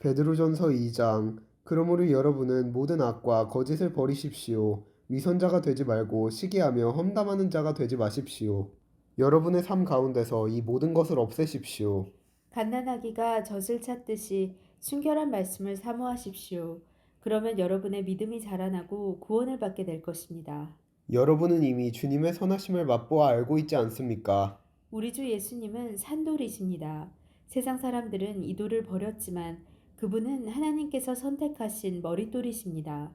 베드로전서 2장 그러므로 여러분은 모든 악과 거짓을 버리십시오. 위선자가 되지 말고 시기하며 험담하는 자가 되지 마십시오. 여러분의 삶 가운데서 이 모든 것을 없애십시오. 갓난아기가 젖을 찾듯이 순결한 말씀을 사모하십시오. 그러면 여러분의 믿음이 자라나고 구원을 받게 될 것입니다. 여러분은 이미 주님의 선하심을 맛보아 알고 있지 않습니까? 우리 주 예수님은 산돌이십니다. 세상 사람들은 이 돌을 버렸지만 그분은 하나님께서 선택하신 머릿돌이십니다.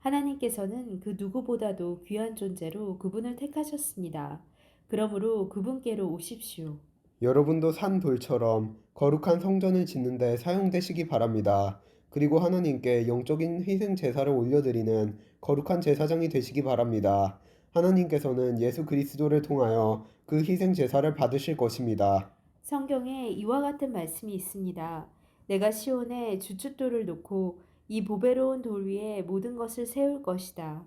하나님께서는 그 누구보다도 귀한 존재로 그분을 택하셨습니다. 그러므로 그분께로 오십시오. 여러분도 산 돌처럼 거룩한 성전을 짓는 데 사용되시기 바랍니다. 그리고 하나님께 영적인 희생 제사를 올려드리는 거룩한 제사장이 되시기 바랍니다. 하나님께서는 예수 그리스도를 통하여 그 희생 제사를 받으실 것입니다. 성경에 이와 같은 말씀이 있습니다. 내가 시온에 주춧돌을 놓고 이 보배로운 돌 위에 모든 것을 세울 것이다.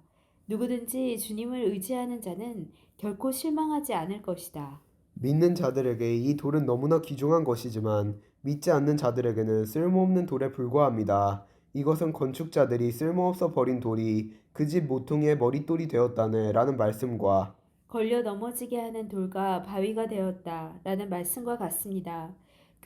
누구든지 주님을 의지하는 자는 결코 실망하지 않을 것이다. 믿는 자들에게 이 돌은 너무나 귀중한 것이지만 믿지 않는 자들에게는 쓸모없는 돌에 불과합니다. 이것은 건축자들이 쓸모없어 버린 돌이 그 집 모퉁이의 머릿돌이 되었다네 라는 말씀과 걸려 넘어지게 하는 돌과 바위가 되었다. 라는 말씀과 같습니다.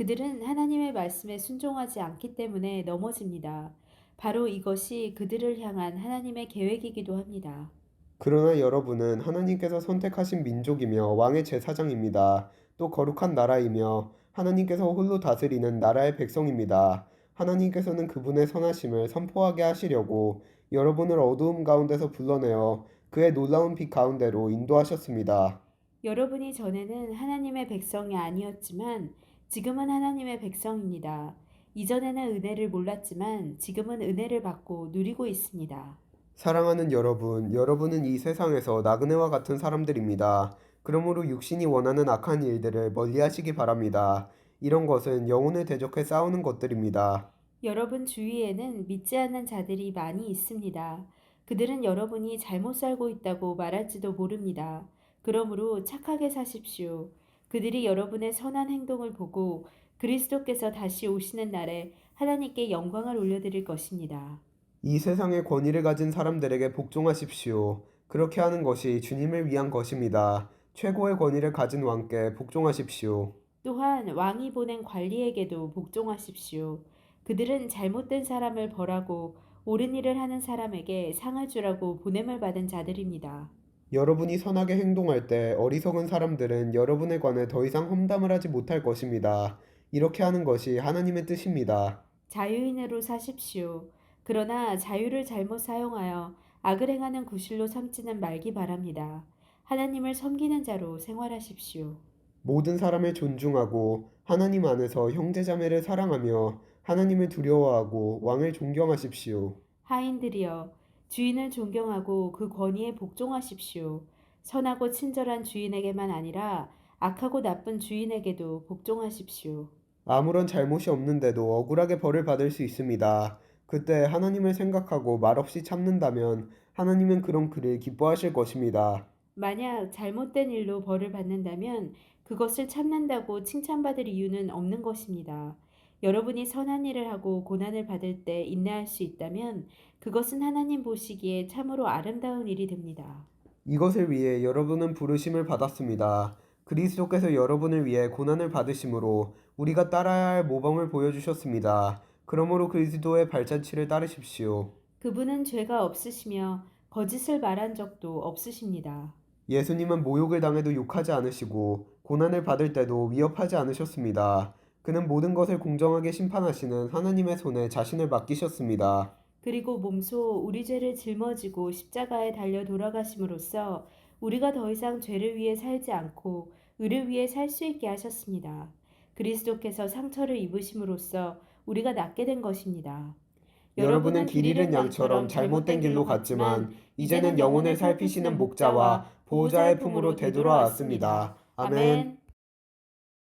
그들은 하나님의 말씀에 순종하지 않기 때문에 넘어집니다. 바로 이것이 그들을 향한 하나님의 계획이기도 합니다. 그러나 여러분은 하나님께서 선택하신 민족이며 왕의 제사장입니다. 또 거룩한 나라이며 하나님께서 홀로 다스리는 나라의 백성입니다. 하나님께서는 그분의 선하심을 선포하게 하시려고 여러분을 어두움 가운데서 불러내어 그의 놀라운 빛 가운데로 인도하셨습니다. 여러분이 전에는 하나님의 백성이 아니었지만 지금은 하나님의 백성입니다. 이전에는 은혜를 몰랐지만 지금은 은혜를 받고 누리고 있습니다. 사랑하는 여러분, 여러분은 이 세상에서 나그네와 같은 사람들입니다. 그러므로 육신이 원하는 악한 일들을 멀리 하시기 바랍니다. 이런 것은 영혼을 대적해 싸우는 것들입니다. 여러분 주위에는 믿지 않는 자들이 많이 있습니다. 그들은 여러분이 잘못 살고 있다고 말할지도 모릅니다. 그러므로 착하게 사십시오. 그들이 여러분의 선한 행동을 보고 그리스도께서 다시 오시는 날에 하나님께 영광을 올려드릴 것입니다. 이 세상의 권위를 가진 사람들에게 복종하십시오. 그렇게 하는 것이 주님을 위한 것입니다. 최고의 권위를 가진 왕께 복종하십시오. 또한 왕이 보낸 관리에게도 복종하십시오. 그들은 잘못된 사람을 벌하고 옳은 일을 하는 사람에게 상을 주라고 보냄을 받은 자들입니다. 여러분이 선하게 행동할 때 어리석은 사람들은 여러분에 관해 더 이상 험담을 하지 못할 것입니다. 이렇게 하는 것이 하나님의 뜻입니다. 자유인으로 사십시오. 그러나 자유를 잘못 사용하여 악을 행하는 구실로 삼지는 말기 바랍니다. 하나님을 섬기는 자로 생활하십시오. 모든 사람을 존중하고 하나님 안에서 형제자매를 사랑하며 하나님을 두려워하고 왕을 존경하십시오. 하인들이여 주인을 존경하고 그 권위에 복종하십시오. 선하고 친절한 주인에게만 아니라 악하고 나쁜 주인에게도 복종하십시오. 아무런 잘못이 없는데도 억울하게 벌을 받을 수 있습니다. 그때 하나님을 생각하고 말없이 참는다면 하나님은 그런 그를 기뻐하실 것입니다. 만약 잘못된 일로 벌을 받는다면 그것을 참는다고 칭찬받을 이유는 없는 것입니다. 여러분이 선한 일을 하고 고난을 받을 때 인내할 수 있다면 그것은 하나님 보시기에 참으로 아름다운 일이 됩니다. 이것을 위해 여러분은 부르심을 받았습니다. 그리스도께서 여러분을 위해 고난을 받으심으로 우리가 따라야 할 모범을 보여주셨습니다. 그러므로 그리스도의 발자취를 따르십시오. 그분은 죄가 없으시며 거짓을 말한 적도 없으십니다. 예수님은 모욕을 당해도 욕하지 않으시고 고난을 받을 때도 위협하지 않으셨습니다. 그는 모든 것을 공정하게 심판하시는 하나님의 손에 자신을 맡기셨습니다. 그리고 몸소 우리 죄를 짊어지고 십자가에 달려 돌아가심으로써 우리가 더 이상 죄를 위해 살지 않고 의를 위해 살 수 있게 하셨습니다. 그리스도께서 상처를 입으심으로써 우리가 낫게 된 것입니다. 여러분은 길 잃은 양처럼 잘못된 길로 갔지만 이제는 영혼을 살피시는 목자와 보호자의 품으로 되돌아왔습니다. 아멘.